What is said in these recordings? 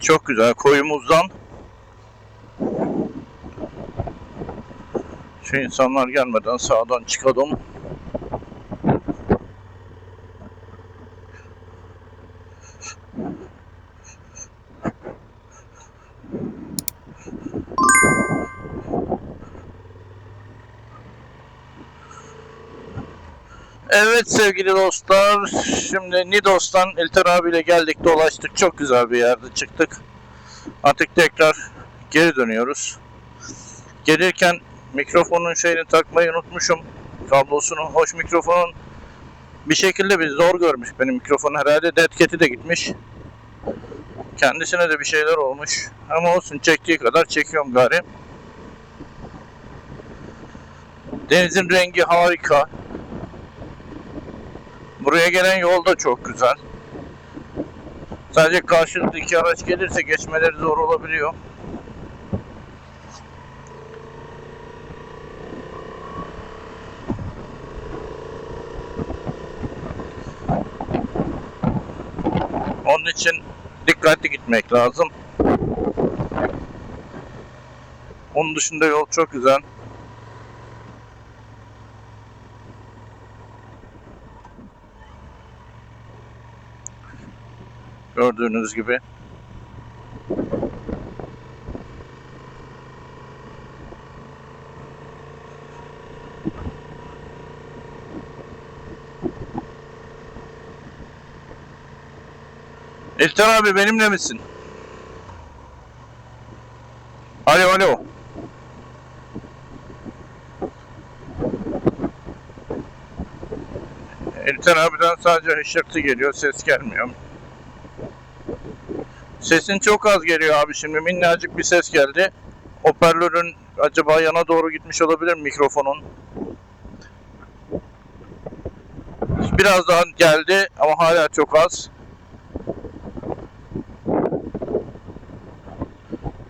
Çok güzel. Koyumuzdan şu insanlar gelmeden sağdan çıkalım. Evet sevgili dostlar, şimdi Nidos'tan İlter abiyle geldik dolaştık. Çok güzel bir yerde çıktık. Artık tekrar geri dönüyoruz. Gelirken mikrofonun şeyini takmayı unutmuşum. Kablosunu, hoş mikrofonun bir şekilde bir zor görmüş benim mikrofon herhalde. Dead cat'i de gitmiş. Kendisine de bir şeyler olmuş. Ama olsun çektiği kadar çekiyorum gari. Denizin rengi harika. Buraya gelen yol da çok güzel. Sadece karşılıklı iki araç gelirse geçmeleri zor olabiliyor. Onun için dikkatli gitmek lazım. Onun dışında yol çok güzel. Gördüğünüz gibi. İlter abi benimle misin? Alo alo. İlter abiden sadece hışırtı geliyor, ses gelmiyor. Sesin çok az geliyor abi şimdi minnacık bir ses geldi. Hoparlörün acaba yana doğru gitmiş olabilir mi mikrofonun? Biraz daha geldi ama hala çok az.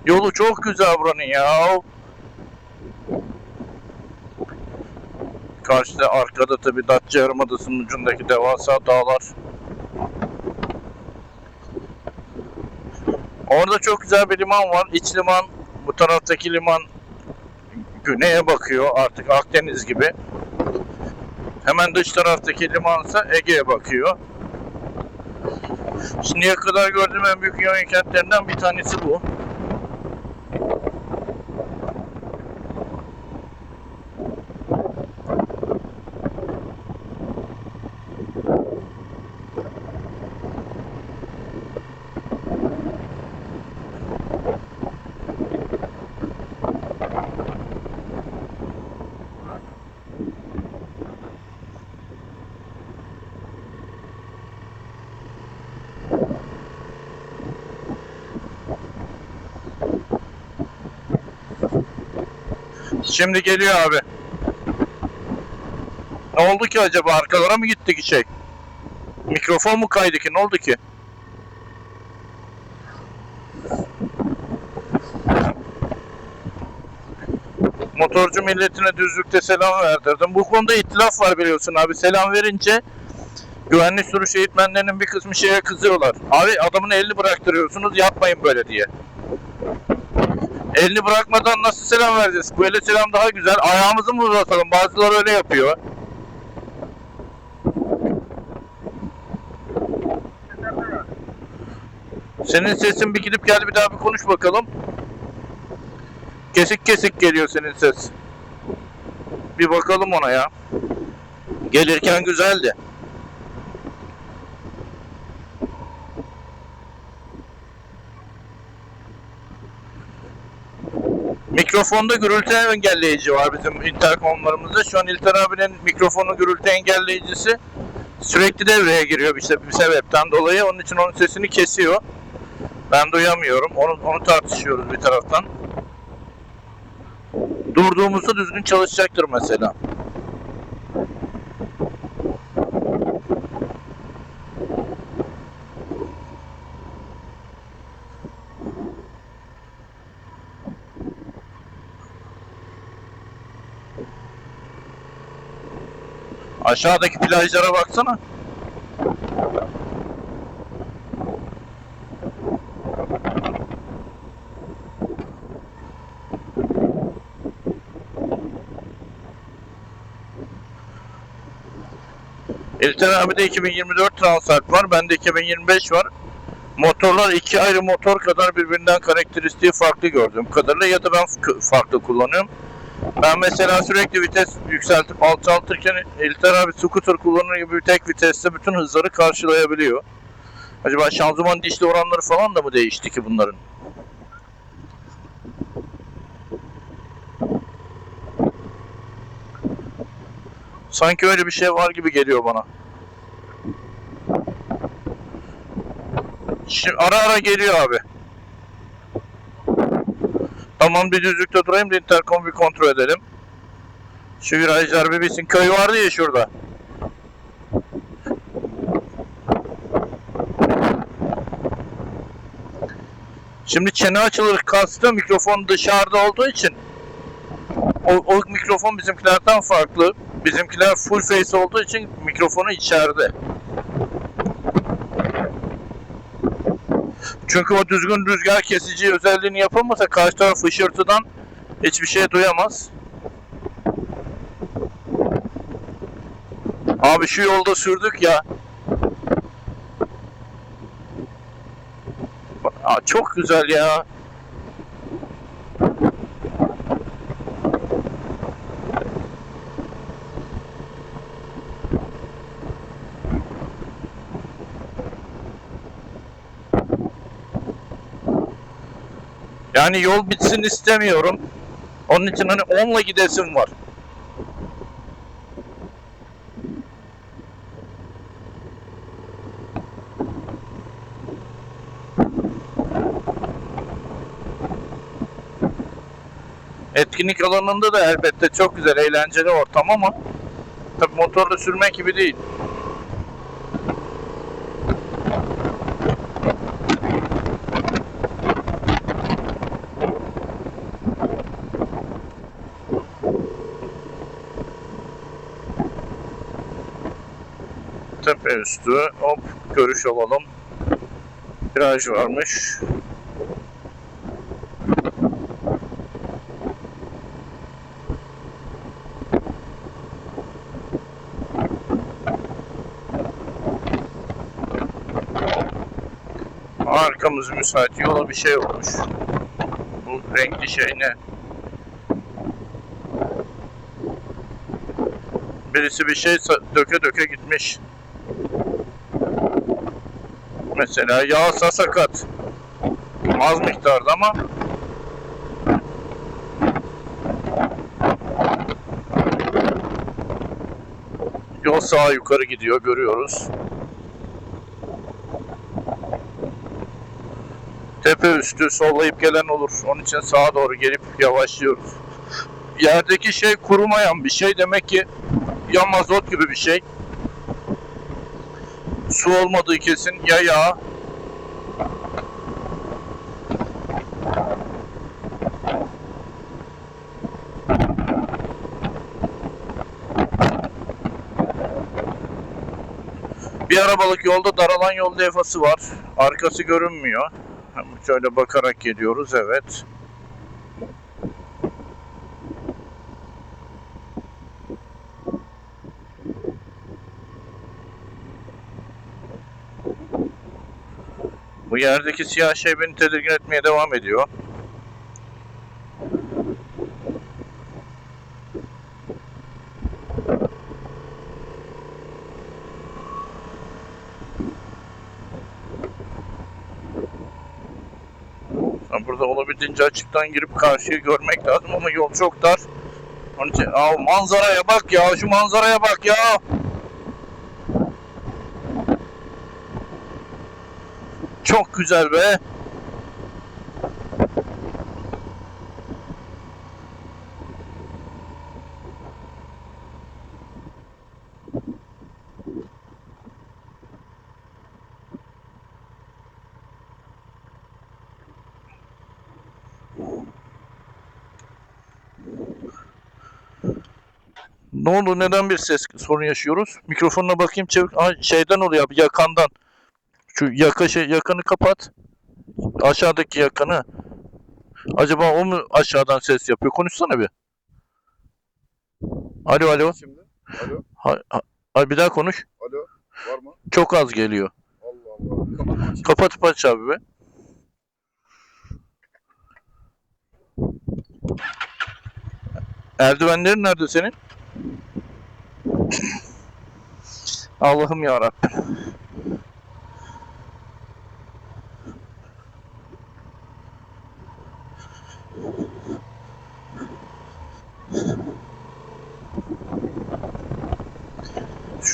Yolu çok güzel buranın ya. Karşıda arkada tabi Datça Yarımadası'nın ucundaki devasa dağlar. Orada çok güzel bir liman var. İç liman, bu taraftaki liman güneye bakıyor artık Akdeniz gibi. Hemen dış taraftaki limansa Ege'ye bakıyor. Şimdiye kadar gördüğüm en büyük yayın kentlerinden bir tanesi bu. Şimdi geliyor abi. Ne oldu ki acaba? Arkalara mı gitti ki şey? Mikrofon mu kaydı ki? Ne oldu ki? Motorcu milletine düzlükte selam verdirdim. Bu konuda itilaf var biliyorsun abi. Selam verince güvenlik sürüş eğitmenlerinin bir kısmı şeye kızıyorlar. Abi adamın elini bıraktırıyorsunuz yapmayın böyle diye. Elini bırakmadan nasıl selam vereceğiz? Böyle selam daha güzel. Ayağımızı mı uzatalım? Bazıları öyle yapıyor. Senin sesin bir gidip geldi bir daha bir konuş bakalım. Kesik kesik geliyor senin ses. Bir bakalım ona ya. Gelirken güzeldi. Mikrofonda gürültü engelleyici var bizim interkomlarımızda. Şu an İlter abinin mikrofonu gürültü engelleyicisi sürekli devreye giriyor işte bir sebepten dolayı. Onun için onun sesini kesiyor. Ben duyamıyorum. Onu, onu tartışıyoruz bir taraftan. Durduğumuzda düzgün çalışacaktır mesela. Aşağıdaki plajlara baksana. Elten abi de 2024 Transat var. Bende 2025 var. Motorlar iki ayrı motor kadar birbirinden karakteristiği farklı gördüğüm kadarıyla ya da ben farklı kullanıyorum. Ben mesela sürekli vites yükseltip alçaltırken İlter abi scooter kullanır gibi bir tek viteste bütün hızları karşılayabiliyor. Acaba şanzıman dişli oranları falan da mı değişti ki bunların? Sanki öyle bir şey var gibi geliyor bana. Şimdi ara ara geliyor abi. Tamam bir düzlükte durayım da interkom bir kontrol edelim. Şu virajlar bir bitsin. Köy vardı ya şurada. Şimdi çene açılır kastı mikrofon dışarıda olduğu için o, o mikrofon bizimkilerden farklı. Bizimkiler full face olduğu için mikrofonu içeride. Çünkü o düzgün rüzgar kesici özelliğini yapamasa karşı taraf fışırtıdan hiçbir şey duyamaz. Abi şu yolda sürdük ya. Aa, çok güzel ya. Yani yol bitsin istemiyorum. Onun için hani onunla gidesim var. Etkinlik alanında da elbette çok güzel, eğlenceli ortam ama tabii motorla sürmek gibi değil. Tepe üstü, hop görüş alalım. Viraj varmış. Arkamız müsait yola bir şey olmuş. Bu renkli şey ne? Birisi bir şey döke döke gitmiş. Mesela yağsa sakat. Az miktarda ama yol sağa yukarı gidiyor görüyoruz. Tepe üstü sollayıp gelen olur. Onun için sağa doğru gelip yavaşlıyoruz. Yerdeki şey kurumayan bir şey demek ki ya mazot gibi bir şey. Su olmadığı kesin ya yağ. Bir arabalık yolda daralan yol levhası var. Arkası görünmüyor. Şöyle bakarak geliyoruz evet. Bu yerdeki siyah şey beni tedirgin etmeye devam ediyor. Yani burada olabildiğince açıktan girip karşıyı görmek lazım ama yol çok dar. Onun için, manzaraya bak ya, şu manzaraya bak ya. Çok güzel be. Ne oldu? Neden bir ses sorun yaşıyoruz? Mikrofonuna bakayım çevir. Aa, şeyden oluyor abi yakandan. Şu yaka şey yakanı kapat. Aşağıdaki yakanı. Acaba o mu aşağıdan ses yapıyor? Konuşsana bir. Alo alo. Şimdi. Alo. Ha, bir daha konuş. Alo, var mı? Çok az geliyor. Allah Allah. Kapat. Kapatıp aç abi be. Eldivenlerin nerede senin? Allah'ım ya Rabbim.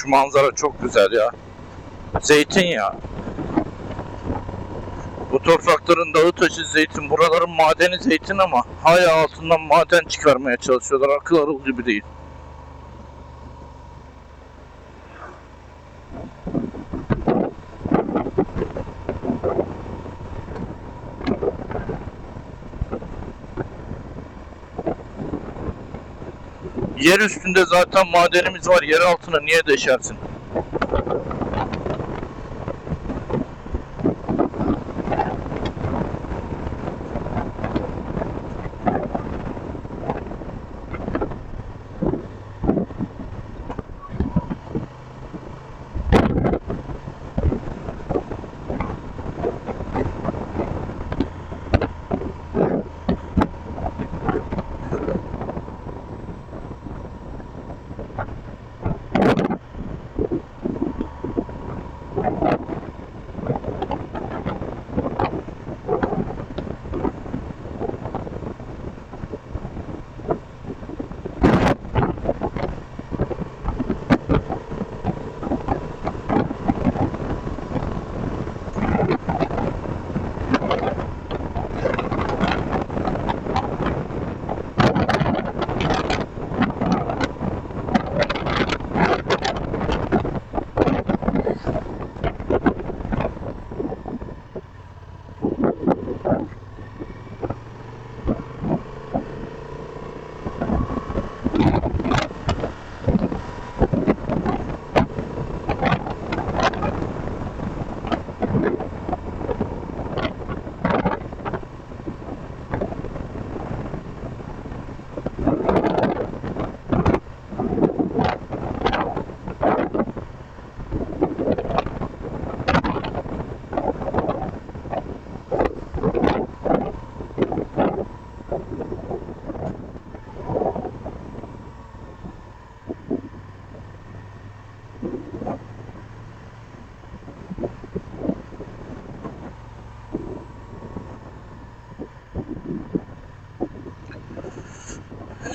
Manzara çok güzel ya. Zeytin ya. Bu toprakların dağı taşı zeytin, buraların madeni zeytin ama hala altından maden çıkarmaya çalışıyorlar. Akıl gibi değil. Yer üstünde zaten madenimiz var. Yer altına niye deşersin?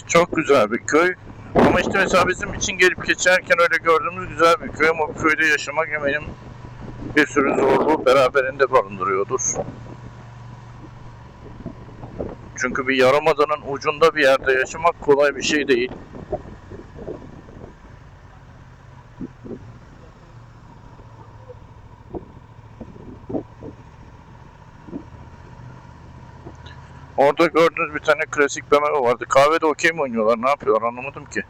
Çok güzel bir köy. Ama işte mesela bizim için gelip geçerken öyle gördüğümüz güzel bir köy ama bu köyde yaşamak eminim bir sürü zorluğu beraberinde barındırıyordur. Çünkü bir yarımadanın ucunda bir yerde yaşamak kolay bir şey değil. Orada gördüğünüz bir tane klasik BMW vardı. Kahvede okey mi oynuyorlar? Ne yapıyorlar? Anlamadım ki.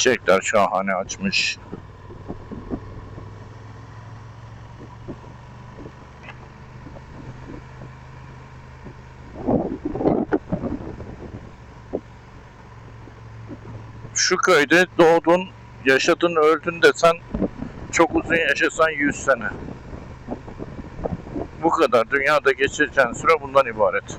Çiçekler şahane açmış. Şu köyde doğdun, yaşadın, öldün desen çok uzun yaşasan 100 sene. Bu kadar. Dünyada geçireceğin süre bundan ibaret.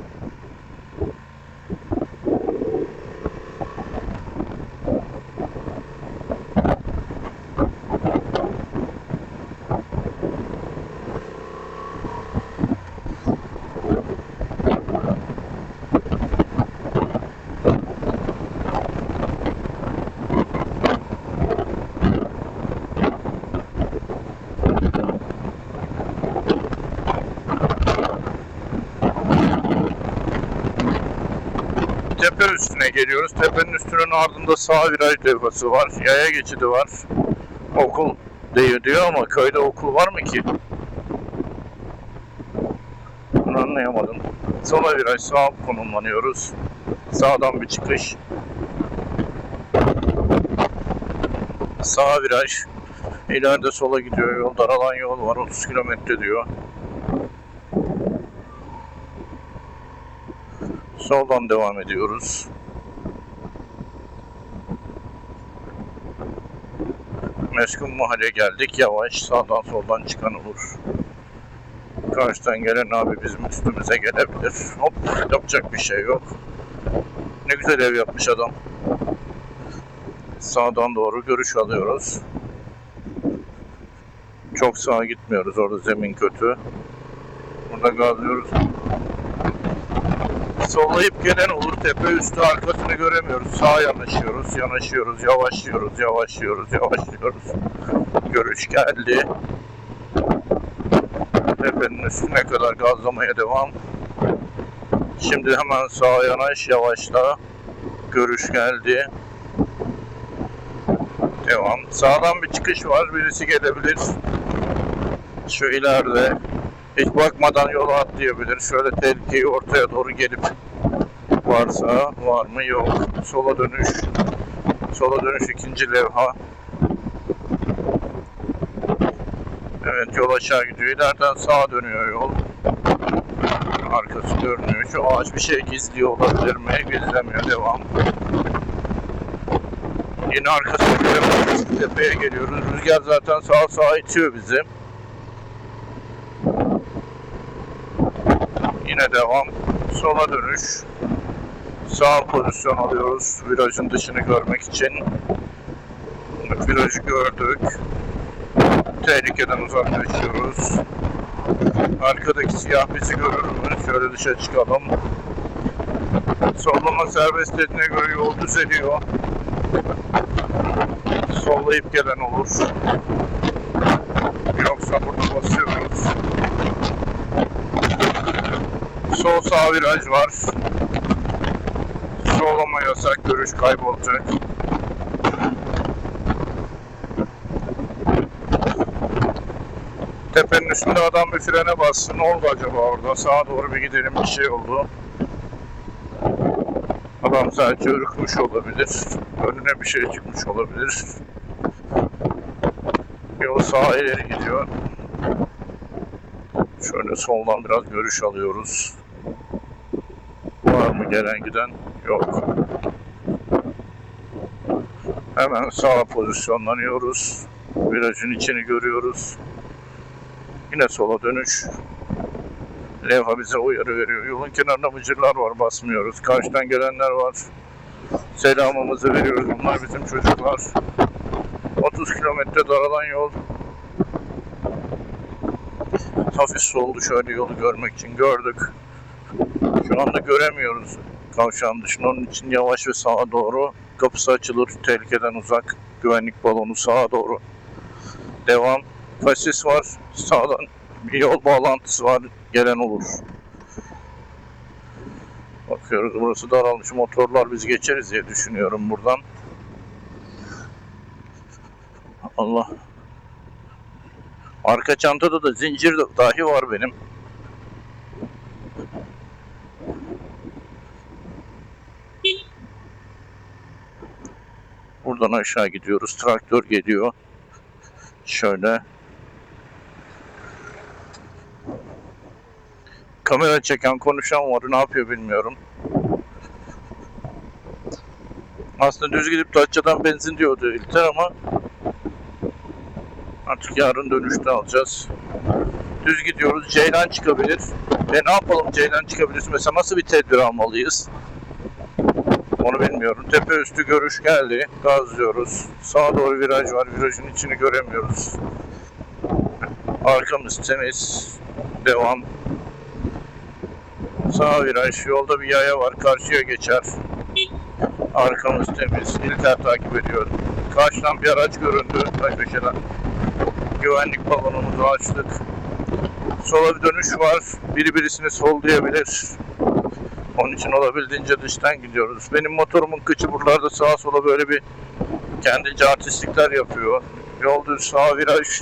tepe üstüne geliyoruz. Tepenin üstünün ardında sağ viraj levhası var. Yaya geçidi var. Okul diyor, diyor ama köyde okul var mı ki? Bunu anlayamadım. Sola viraj sağ konumlanıyoruz. Sağdan bir çıkış. Sağ viraj. İleride sola gidiyor yol. Daralan yol var. 30 kilometre diyor. Soldan devam ediyoruz. Meskun mahalle geldik. Yavaş sağdan soldan çıkan olur. Karşıdan gelen abi bizim üstümüze gelebilir. Hop yapacak bir şey yok. Ne güzel ev yapmış adam. Sağdan doğru görüş alıyoruz. Çok sağa gitmiyoruz. Orada zemin kötü. Burada gazlıyoruz. Sollayıp gelen olur. Tepe üstü arkasını göremiyoruz. Sağa yanaşıyoruz, yanaşıyoruz, yavaşlıyoruz, yavaşlıyoruz, yavaşlıyoruz. Görüş geldi. Tepenin üstüne kadar gazlamaya devam. Şimdi hemen sağa yanaş, yavaşla. Görüş geldi. Devam. Sağdan bir çıkış var. Birisi gelebilir. Şu ileride. Hiç bakmadan yola atlayabilir. Şöyle tehlikeyi ortaya doğru gelip varsa var mı yok. Sola dönüş. Sola dönüş ikinci levha. Evet yol aşağı gidiyor. İleriden sağa dönüyor yol. Arkası görünüyor. Şu ağaç bir şey gizliyor olabilir mi? Gizlemiyor. Devam. Yine göremiyoruz. Tepeye geliyoruz. Rüzgar zaten sağa sağa itiyor bizi. Yine devam. Sola dönüş. Sağ pozisyon alıyoruz. Virajın dışını görmek için. Virajı gördük. Tehlikeden uzaklaşıyoruz. Arkadaki siyah bizi görür mü? Şöyle dışa çıkalım. Sollama serbest dediğine göre yol düzeliyor. Sollayıp gelen olur. Yoksa burada basıyoruz. Sol sağ viraj var. Sollama yasak, görüş kaybolacak. Tepenin üstünde adam bir frene bastı. Ne oldu acaba orada? Sağa doğru bir gidelim bir şey oldu. Adam sadece ürkmüş olabilir. Önüne bir şey çıkmış olabilir. Yol sağa ileri gidiyor. Şöyle soldan biraz görüş alıyoruz. Gelen giden? Yok. Hemen sağa pozisyonlanıyoruz. Virajın içini görüyoruz. Yine sola dönüş. Levha bize uyarı veriyor. Yolun kenarında mıcırlar var basmıyoruz. Karşıdan gelenler var. Selamımızı veriyoruz. Bunlar bizim çocuklar. 30 kilometre daralan yol. Hafif soldu şöyle yolu görmek için gördük. Şu anda göremiyoruz kavşağın dışında. Onun için yavaş ve sağa doğru. Kapısı açılır. Tehlikeden uzak. Güvenlik balonu sağa doğru. Devam. Kasis var. Sağdan bir yol bağlantısı var. Gelen olur. Bakıyoruz burası daralmış. Motorlar biz geçeriz diye düşünüyorum buradan. Allah. Arka çantada da zincir dahi var benim. Buradan aşağı gidiyoruz. Traktör geliyor. Şöyle. Kamera çeken konuşan var. Ne yapıyor bilmiyorum. Aslında düz gidip Datça'dan benzin diyordu İlter ama artık yarın dönüşte alacağız. Düz gidiyoruz. Ceylan çıkabilir. E ne yapalım Ceylan çıkabilir. Mesela nasıl bir tedbir almalıyız? Onu bilmiyorum. Tepe üstü görüş geldi. Gazlıyoruz. Sağa doğru viraj var. Virajın içini göremiyoruz. Arkamız temiz. Devam. Sağ viraj. Yolda bir yaya var. Karşıya geçer. Arkamız temiz. İlter takip ediyor. Karşıdan bir araç göründü. Taş köşeden. Güvenlik balonumuzu açtık. Sola bir dönüş var. Biri birisini sollayabilir. Onun için olabildiğince dıştan gidiyoruz. Benim motorumun kıçı buralarda sağa sola böyle bir kendince artistlikler yapıyor. Yol düz sağ viraj.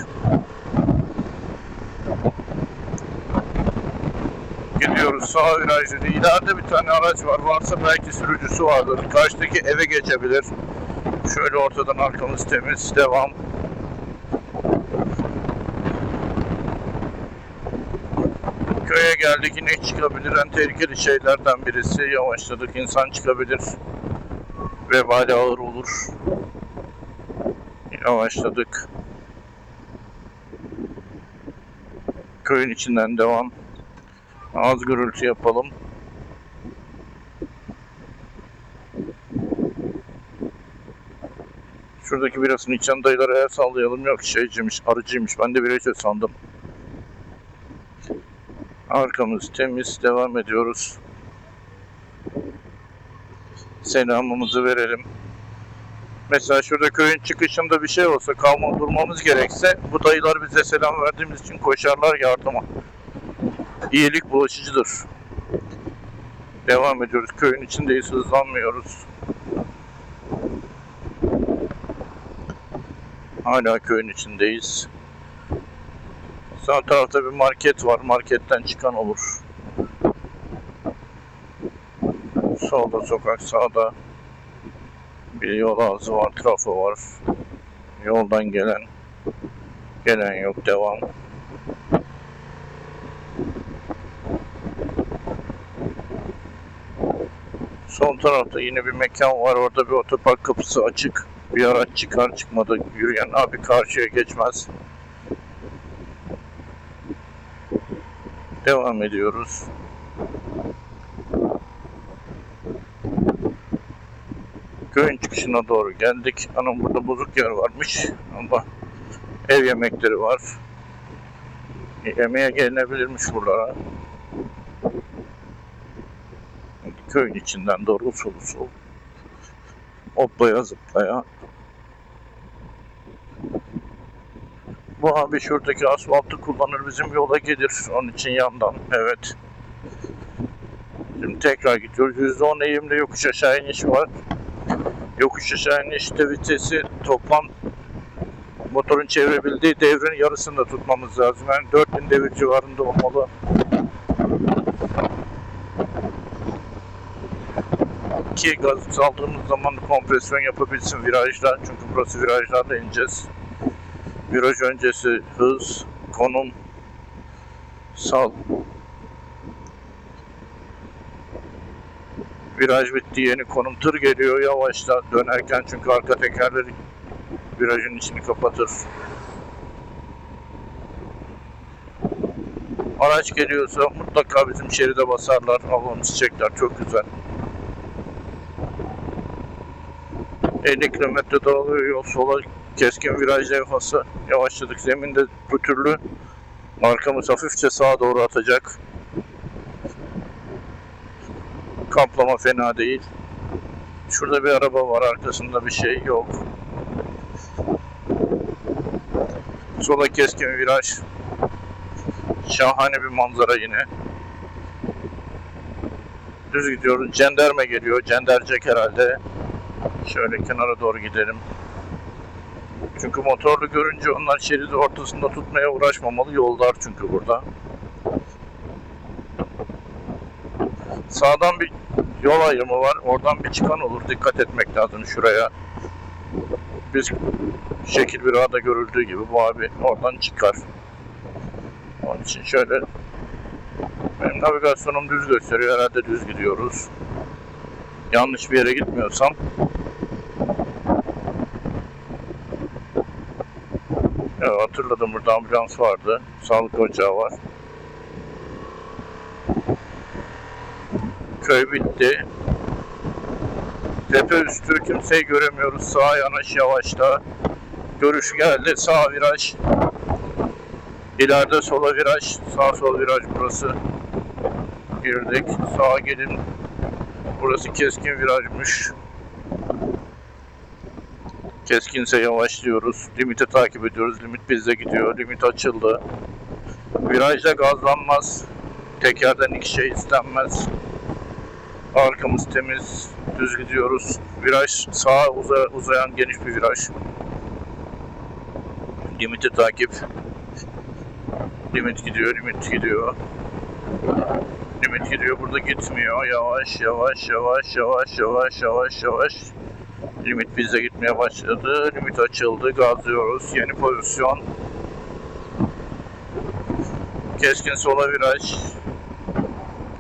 Gidiyoruz sağ viraj dedi. İleride bir tane araç var. Varsa belki sürücüsü vardır. Karşıdaki eve geçebilir. Şöyle ortadan arkamız temiz. Devam. Geldik yine çıkabilir. En tehlikeli şeylerden birisi. Yavaşladık. insan çıkabilir. Vebali ağır olur. Yavaşladık. Köyün içinden devam. Az gürültü yapalım. Şuradaki birasını içen dayılara el sallayalım. Yok şeyciymiş, arıcıymış. Ben de birayı sandım. Arkamız temiz. Devam ediyoruz. Selamımızı verelim. Mesela şurada köyün çıkışında bir şey olsa kalma durmamız gerekse bu dayılar bize selam verdiğimiz için koşarlar yardıma. İyilik bulaşıcıdır. Devam ediyoruz. Köyün içindeyiz. Hızlanmıyoruz. Hala köyün içindeyiz. Sağ tarafta bir market var. Marketten çıkan olur. Solda sokak, sağda bir yol ağzı var, trafo var. Yoldan gelen gelen yok, devam. Sol tarafta yine bir mekan var. Orada bir otopark kapısı açık. Bir araç çıkar çıkmadı yürüyen abi karşıya geçmez. Devam ediyoruz. Köyün çıkışına doğru geldik. Anam burada bozuk yer varmış ama ev yemekleri var. Yemeğe gelinebilirmiş buralara. Köyün içinden doğru usul usul. Hoplaya zıplaya. Bu abi şuradaki asfaltı kullanır bizim yola gelir. Onun için yandan. Evet. Şimdi tekrar gidiyoruz. %10 eğimli yokuş aşağı iniş var. Yokuş aşağı inişte vitesi toplam motorun çevirebildiği devrin yarısında tutmamız lazım. Yani 4000 devir civarında olmalı. Ki gaz saldığımız zaman kompresyon yapabilsin virajda. Çünkü burası virajlarda ineceğiz. Viraj öncesi hız, konum, sal. Viraj bitti yeni konum tır geliyor yavaşla dönerken çünkü arka tekerleri virajın içini kapatır. Araç geliyorsa mutlaka bizim şeride basarlar, avlamız çiçekler çok güzel. 50 kilometre dağılıyor yol sola keskin viraj levhası. Yavaşladık zeminde pütürlü. Arkamız hafifçe sağa doğru atacak. Kaplama fena değil. Şurada bir araba var arkasında bir şey yok. Sola keskin viraj. Şahane bir manzara yine. Düz gidiyoruz. Cenderme geliyor. Cendercek herhalde. Şöyle kenara doğru gidelim. Çünkü motorlu görünce onlar şeridi ortasında tutmaya uğraşmamalı. Yollar çünkü burada. Sağdan bir yol ayrımı var. Oradan bir çıkan olur. Dikkat etmek lazım şuraya. Biz şekil bir ağda görüldüğü gibi bu abi oradan çıkar. Onun için şöyle benim navigasyonum düz gösteriyor. Herhalde düz gidiyoruz. Yanlış bir yere gitmiyorsam Evet, hatırladım burada ambulans vardı. Sağlık ocağı var. Köy bitti. Tepe üstü kimseyi göremiyoruz. Sağa yanaş yavaşla. Görüş geldi. Sağ viraj. İleride sola viraj. Sağ sol viraj burası. Girdik. Sağa gelin. Burası keskin virajmış. Keskinse yavaşlıyoruz. Limiti takip ediyoruz. Limit bizde gidiyor. Limit açıldı. Virajda gazlanmaz. Tekerden iki şey istenmez. Arkamız temiz. Düz gidiyoruz. Viraj sağa uza- uzayan geniş bir viraj. Limiti takip. Limit gidiyor, limit gidiyor. Limit gidiyor, burada gitmiyor. Yavaş, yavaş, yavaş, yavaş, yavaş, yavaş, yavaş. Limit bize gitmeye başladı. Limit açıldı, gazlıyoruz. Yeni pozisyon. Keskin sola viraj.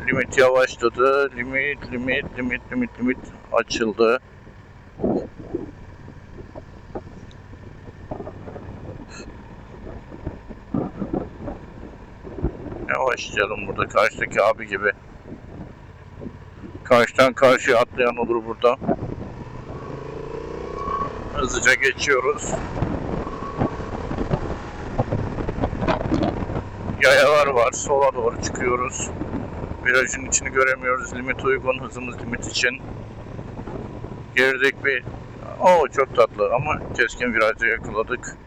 Limit yavaşladı. Limit, limit, limit, limit, limit açıldı. Yavaşlayalım burada karşıdaki abi gibi. Karşıdan karşıya atlayan olur burada. Hızlıca geçiyoruz. Yayalar var. Sola doğru çıkıyoruz. Virajın içini göremiyoruz. Limit uygun. Hızımız limit için. Girdik bir... Oo çok tatlı ama keskin virajı yakaladık.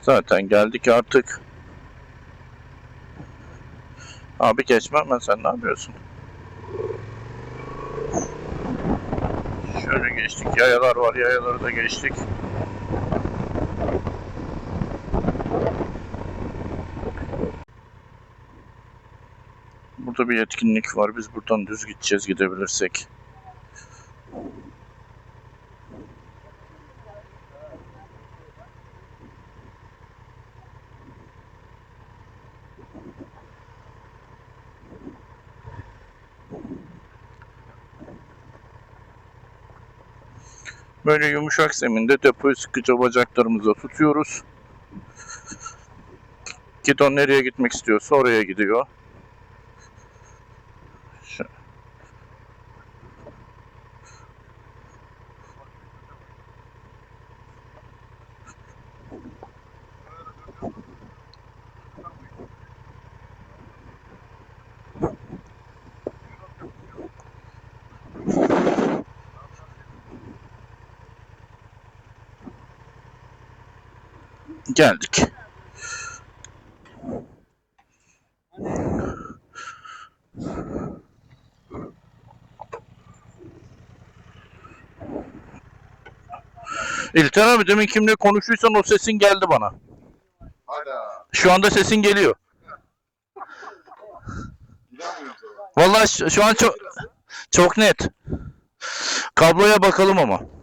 Zaten geldik artık. Abi geçmem ben sen ne yapıyorsun? Şöyle geçtik. Yayalar var. Yayaları da geçtik. Burada bir etkinlik var. Biz buradan düz gideceğiz gidebilirsek. Böyle yumuşak zeminde depoyu sıkıca bacaklarımıza tutuyoruz. Gidon nereye gitmek istiyorsa oraya gidiyor. Şu- Geldik. İlter abi demin kimle konuştuysan o sesin geldi bana. Hala. Şu anda sesin geliyor. İnanmıyorum sana. Vallahi şu, şu an çok çok net. Kabloya bakalım ama.